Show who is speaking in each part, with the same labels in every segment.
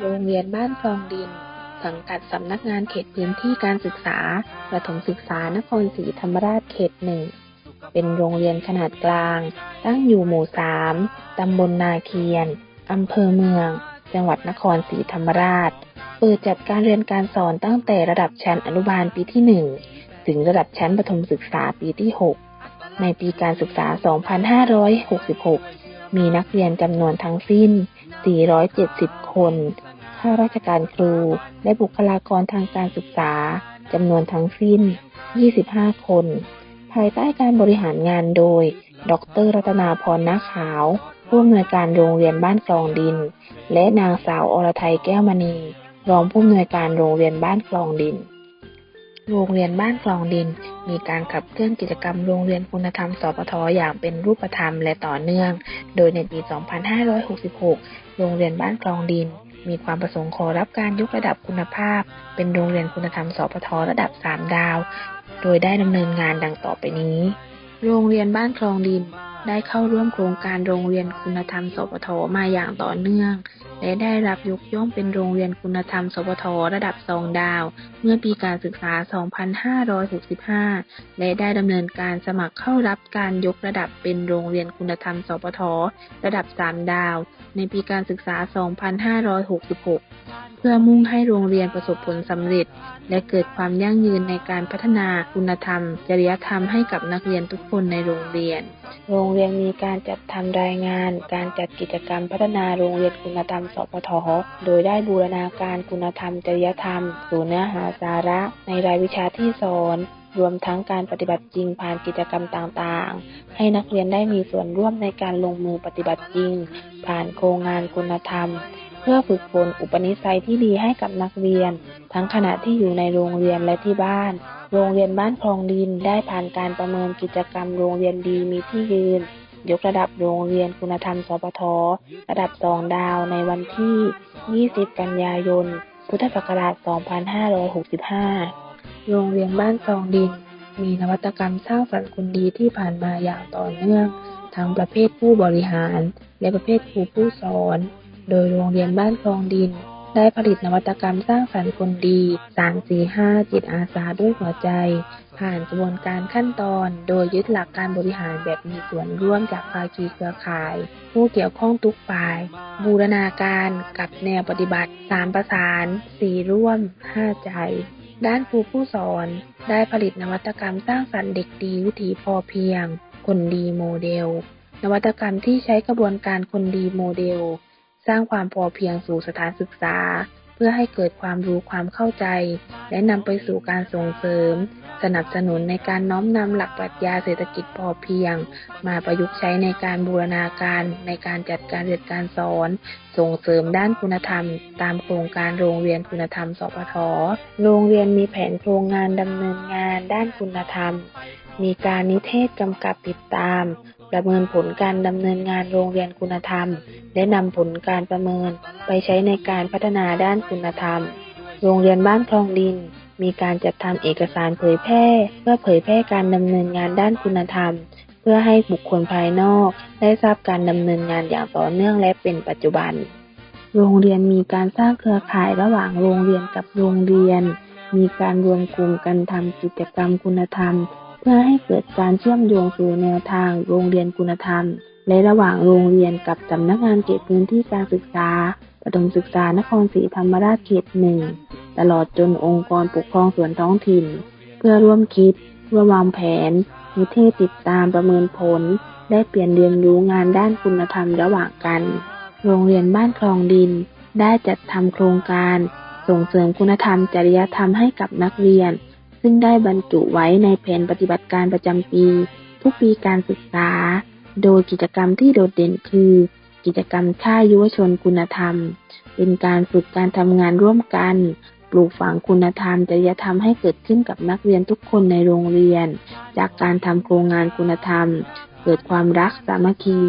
Speaker 1: โรงเรียนบ้านคลองดิน สังกัดสำนักงานเขตพื้นที่การศึกษา ประถมศึกษานครศรีธรรมราชเขตหนึ่ง เป็นโรงเรียนขนาดกลาง ตั้งอยู่หมู่3ตำบลนาเคียน อำเภอเมือง จังหวัดนครศรีธรรมราช เปิดจัดการเรียนการสอนตั้งแต่ระดับชั้นอนุบาลปีที่1ถึงระดับชั้นประถมศึกษาปีที่ 6 ในปีการศึกษา 2566 มีนักเรียนจำนวนทั้งสิ้น 470 คน ข้าราชการครู และบุคลากรทางการศึกษาจำนวนทั้งสิ้น 25 คน ภายใต้การบริหารงานโดย ดร รัตนาพรนาขาว ผู้อำนวยการโรงเรียนบ้านคลองดิน และนางสาวอรไทยแก้วมณี รองผู้อำนวยการโรงเรียนบ้านคลองดิน โรงเรียนบ้านคลองดิน มีการขับเคลื่อนกิจกรรมโรงเรียนคุณธรรม สปท อย่างเป็นรูปธรรมและต่อเนื่อง โดยในปี 2566 โรงเรียนบ้านคลองดิน มีความประสงค์ขอรับการยกระดับคุณภาพ เป็นโรงเรียนคุณธรรม สปท ระดับ 3 ดาว โดยได้ดำเนินงานดังต่อไปนี้ โรงเรียนบ้านคลองดิน ได้เข้าร่วมโครงการโรงเรียนคุณธรรมสปทมาอย่างต่อเนื่อง และได้รับยกย่องเป็นโรงเรียนคุณธรรมสปทระดับ2ดาว เมื่อปีการศึกษา 2565 และได้ดำเนินการสมัครเข้ารับการยกระดับเป็นโรงเรียนคุณธรรมสปทระดับ 3 ดาว ในปีการศึกษา 2566 เพื่อมุ่งให้โรงเรียนประสบผลสำเร็จ และเกิดความยั่งยืนในการพัฒนาคุณธรรม จริยธรรมให้กับนักเรียนทุกคนในโรงเรียน โรงเรียนมีการจัดทำรายงาน การจัดกิจกรรมพัฒนาโรงเรียนคุณธรรมสปทโดยได้บูรณาการคุณธรรม จริยธรรมสู่เนื้อหาสาระ ในรายวิชาที่สอนรวมทั้งการปฏิบัติจริงผ่านกิจกรรมต่างๆ ให้นักเรียนได้มีส่วนร่วมในการลงมือปฏิบัติจริง ผ่านโครงงานคุณธรรม เพื่อฝึกฝนอุปนิสัยที่ดีให้กับนักเรียน ทั้งขณะที่อยู่ในโรงเรียนและที่บ้าน โรงเรียนบ้านคลองดินได้ผ่านการประเมินกิจกรรมโรงเรียนดีมีที่ยืน ยกระดับโรงเรียนคุณธรรมสปทระดับ2ดาวในวันที่ 20 กันยายน พุทธศักราช 2565 โรงเรียนบ้านคลองดิน มีนวัตกรรมสร้างสรรค์คนดีที่ผ่านมาอย่างต่อเนื่อง ทั้งประเภทผู้บริหาร และประเภทครูผู้สอน โดยโรงเรียนบ้านคลองดิน ได้ผลิตนวัตกรรมสร้างสรรค์คนดี 345 จิตอาสาด้วยหัวใจ ผ่านกระบวนการขั้นตอน โดยยึดหลักการบริหารแบบมีส่วนร่วมจากภาคีเครือข่าย ผู้เกี่ยวข้องทุกฝ่าย บูรณาการกับแนวปฏิบัติ 3 ประสาน 4 ร่วม 5 ใจด้านครูผู้สอนได้ผลิตนวัตกรรมสร้างสรรค์เด็กดีวิถีพอเพียง คนดีโมเดล นวัตกรรมที่ใช้กระบวนการคนดีโมเดล สร้างความพอเพียงสู่สถานศึกษา เพื่อให้เกิดความรู้ความเข้าใจ และนำไปสู่การส่งเสริม สนับสนุนในการน้อมนำหลักปรัชญาเศรษฐกิจพอเพียง มาประยุกต์ใช้ในการบูรณาการในการจัดการเรียนการสอน ส่งเสริมด้านคุณธรรม ตามโครงการโรงเรียนคุณธรรมสปทโรงเรียนมีแผนโครงงานดำเนินงานด้านคุณธรรมมีการนิเทศกำกับติดตาม ประเมินผลการดำเนินงานโรงเรียนคุณธรรม และนำผลการประเมินไปใช้ในการพัฒนาด้านคุณธรรม โรงเรียนบ้านคลองดิน มีการจัดทำเอกสารเผยแพร่ เพื่อเผยแพร่การดำเนินงานด้านคุณธรรม เพื่อให้บุคคลภายนอก ได้ทราบการดำเนินงานอย่างต่อเนื่องและเป็นปัจจุบัน โรงเรียนมีการสร้างเครือข่ายระหว่างโรงเรียนกับโรงเรียน มีการรวมกลุ่มกันทำกิจกรรมคุณธรรม พื่อให้เกิดการเชื่อมโยงสู่แนวทางโรงเรียนคุณธรรมและระหว่างโรงเรียนกับสำนักงานเขตพื้นที่การศึกษาประถมศึกษานครศรีธรรมราชเขตหนึ่งตลอดจนองค์กรปกครองส่วนท้องถิ่น เพื่อร่วมคิดร่วมวางแผนนิเทศติดตามประเมินผล ได้เปลี่ยนเรียนรู้งานด้านคุณธรรมระหว่างกัน โรงเรียนบ้านคลองดิน ได้จัดทำโครงการ ส่งเสริมคุณธรรมจริยธรรมให้กับนักเรียน ซึ่งได้บรรจุไว้ในแผนปฏิบัติการประจำปี ทุกปีการศึกษา โดยกิจกรรมที่โดดเด่นคือ กิจกรรมค่ายยุวชนคุณธรรม เป็นการฝึกการทำงานร่วมกัน ปลูกฝังคุณธรรมจริยธรรมให้เกิดขึ้นกับนักเรียนทุกคนในโรงเรียน จากการทำโครงงานคุณธรรม เกิดความรักสามัคคี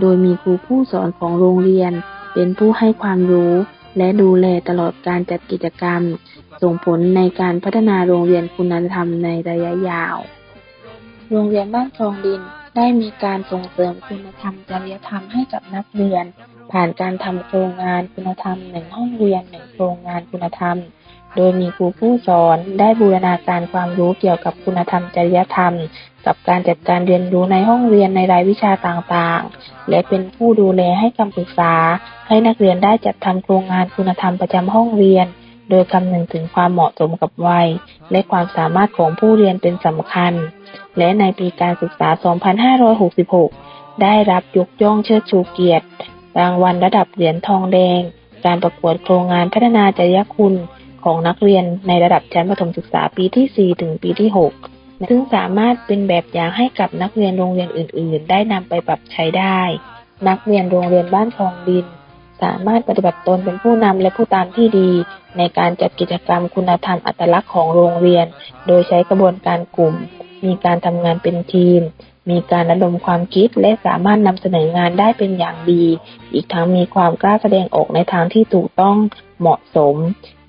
Speaker 1: โดยมีครูผู้สอนของโรงเรียน เป็นผู้ให้ความรู้ และดูแลตลอดการจัดกิจกรรม ส่งผลในการพัฒนาโรงเรียนคุณธรรมในระยะยาว โรงเรียนบ้านคลองดินได้มีการส่งเสริมคุณธรรมจริยธรรมให้กับนักเรียน ผ่านการทำโครงงานคุณธรรมหนึ่งห้องเรียนหนึ่งโครงงานคุณธรรม โดยมีครูผู้สอนได้บูรณาการความรู้เกี่ยวกับคุณธรรมจริยธรรม กับการจัดการเรียนรู้ในห้องเรียนในรายวิชาต่างๆ และเป็นผู้ดูแลให้คำปรึกษา ให้นักเรียนได้จัดทำโครงงานคุณธรรมประจำห้องเรียน โดยคำนึงถึงความเหมาะสมกับวัย และความสามารถของผู้เรียนเป็นสำคัญ และในปีการศึกษา 2566 ได้รับยกย่องเชิดชูเกียรติ รางวัลระดับเหรียญทองแดง การประกวดโครงงานพัฒนาจริยคุณของนักเรียนในระดับชั้นประถมศึกษาปีที่ 4 ถึงปีที่ 6 ซึ่งสามารถเป็นแบบอย่างให้กับนักเรียนโรงเรียนอื่น ๆ ได้นำไปปรับใช้ได้ นักเรียนโรงเรียนบ้านคลองดิน สามารถปฏิบัติตนเป็นผู้นำและผู้ตามที่ดี ในการจัดกิจกรรมคุณธรรมอัตลักษณ์ของโรงเรียน โดยใช้กระบวนการกลุ่ม มีการทำงานเป็นทีม มีการระดมความคิดและสามารถนำเสนองานได้เป็นอย่างดี อีกทั้งมีความกล้าแสดงออกในทางที่ถูกต้องเหมาะสม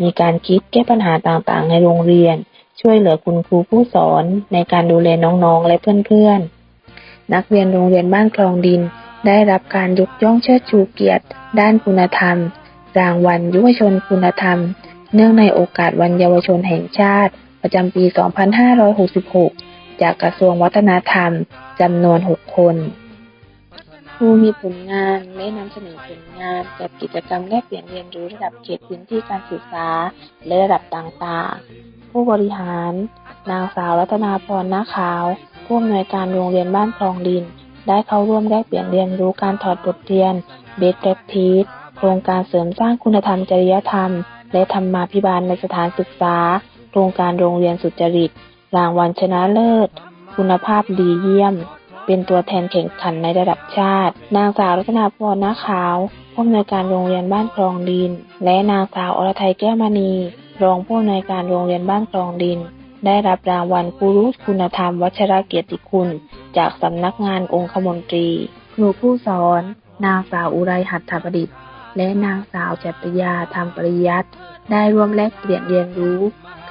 Speaker 1: มีการคิดแก้ปัญหาต่างๆ ในโรงเรียน ช่วยเหลือคุณครูผู้สอนในการดูแลน้องๆ และเพื่อนๆ นักเรียนโรงเรียนบ้านคลองดิน ได้รับการยกย่องเชิดชูเกียรติ ด้านคุณธรรม รางวัลยุวชนคุณธรรม เนื่องในโอกาสวันเยาวชนแห่งชาติ ประจำปี 2566 จากกระทรวงวัฒนธรรมจำนวน 6 คนผู้มีผลงานและนำเสนอผลงานกับกิจกรรมแลกเปลี่ยนเรียนรู้ระดับเขตพื้นที่การศึกษาและระดับต่างๆ ผู้บริหาร นางสาวรัตนาพรนาขาว ผู้อำนวยการโรงเรียนบ้านคลองดิน ได้เข้าร่วมแลกเปลี่ยนเรียนรู้การถอดบทเรียน Best Practice โครงการเสริมสร้างคุณธรรมจริยธรรม และธรรมาภิบาลในสถานศึกษา โครงการโรงเรียนสุจริต รางวัลชนะเลิศ คุณภาพดีเยี่ยม เป็นตัวแทนแข่งขันในระดับชาติ นางสาวรัตนาพรนาขาวผู้อำนวยการโรงเรียนบ้านคลองดิน และนางสาวอรไทยแก้วมณี รองผู้อำนวยการโรงเรียนบ้านคลองดิน ได้รับรางวัลผู้รู้คุณธรรม วัชรเกียรติคุณ จากสำนักงานองคมนตรี ครูผู้สอน นางสาวอุไรหัตถประดิษฐ์ และนางสาวจัตยาธรรมปริยัติได้ร่วมแลกเปลี่ยนเรียนรู้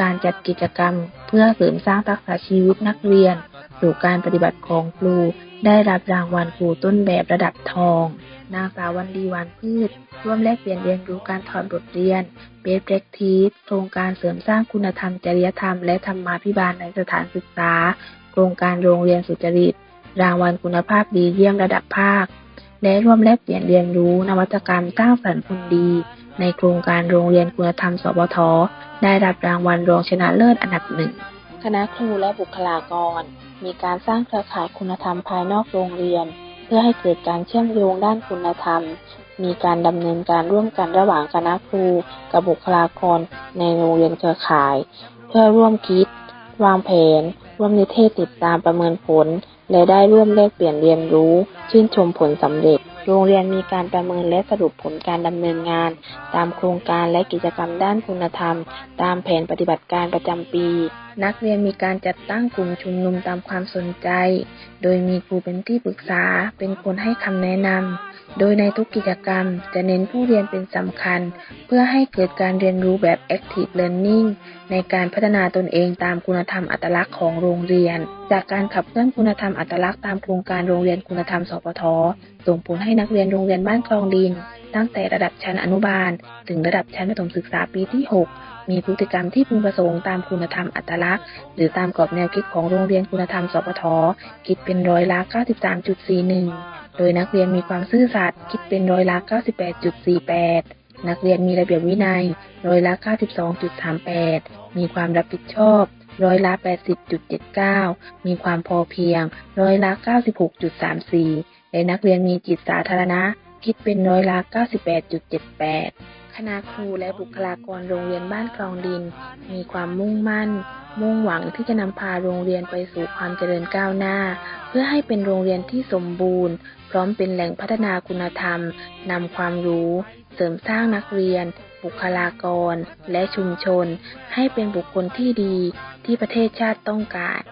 Speaker 1: การจัดกิจกรรม เพื่อเสริมสร้างทักษะชีวิตนักเรียน สู่การปฏิบัติของครู ได้รับรางวัลครูต้นแบบระดับทอง นางสาววันดีวานพืช ร่วมแลกเปลี่ยนเรียนรู้การถอดบทเรียน Best Practice โครงการเสริมสร้างคุณธรรมจริยธรรม และธรรมาภิบาลในสถานศึกษา โครงการโรงเรียนสุจริต รางวัลคุณภาพดีเยี่ยมระดับภาค และร่วมแลกเปลี่ยนเรียนรู้นวัตกรรมสร้างสรรค์คนดี ในโครงการโรงเรียนคุณธรรมสปทได้รับรางวัลรองชนะเลิศอันดับหนึ่งคณะครูและบุคลากร มีการสร้างเครือข่ายคุณธรรมภายนอกโรงเรียน เพื่อให้เกิดการเชื่อมโยงด้านคุณธรรม มีการดำเนินการร่วมกันระหว่างคณะครู กับบุคลากรในโรงเรียนเครือข่าย เพื่อร่วมคิด วางแผน ร่วมนิเทศติดตามประเมินผล และได้ร่วมแลกเปลี่ยนเรียนรู้ ชื่นชมผลสำเร็จ โรงเรียนมีการประเมินและสรุปผลการดำเนินงาน ตามโครงการและกิจกรรมด้านคุณธรรม ตามแผนปฏิบัติการประจำปี นักเรียนมีการจัดตั้งกลุ่มชุมนุมตามความสนใจ โดยมีครูเป็นที่ปรึกษาเป็นคนให้คำแนะนำ โดยในทุกกิจกรรมจะเน้นผู้เรียนเป็นสำคัญ เพื่อให้เกิดการเรียนรู้แบบ active learning ในการพัฒนาตนเองตามคุณธรรมอัตลักษณ์ของโรงเรียน จากการขับเคลื่อนคุณธรรมอัตลักษณ์ตามโครงการโรงเรียนคุณธรรมสปทส่งผลให้นักเรียนโรงเรียนบ้านคลองดิน ตั้งแต่ระดับชั้นอนุบาล ถึงระดับชั้นประถมศึกษาปีที่ 6 มีพฤติกรรมที่พึงประสงค์ตามคุณธรรมอัตลักษณ์ หรือตามกรอบแนวคิดของโรงเรียนคุณธรรมสปทคิดเป็นร้อยละ93.41 โดยนักเรียนมีความซื่อสัตย์คิดเป็นร้อยละ98.48 นักเรียนมีระเบียบวินัยร้อยละ92.38 มีความรับผิดชอบร้อยละ 80.79 มีความพอเพียง ร้อยละ 96.34 และนักเรียนมีจิตสาธารณะ คิดเป็นร้อยละ 98.78 คณะครูและบุคลากรโรงเรียนบ้านคลองดิน มีความมุ่งมั่น มุ่งหวังที่จะนำพาโรงเรียนไปสู่ความเจริญก้าวหน้า เพื่อให้เป็นโรงเรียนที่สมบูรณ์ พร้อมเป็นแหล่งพัฒนาคุณธรรมนำความรู้ เสริมสร้างนักเรียน บุคลากร และชุมชน ให้เป็นบุคคลที่ดีที่ประเทศชาติต้องการ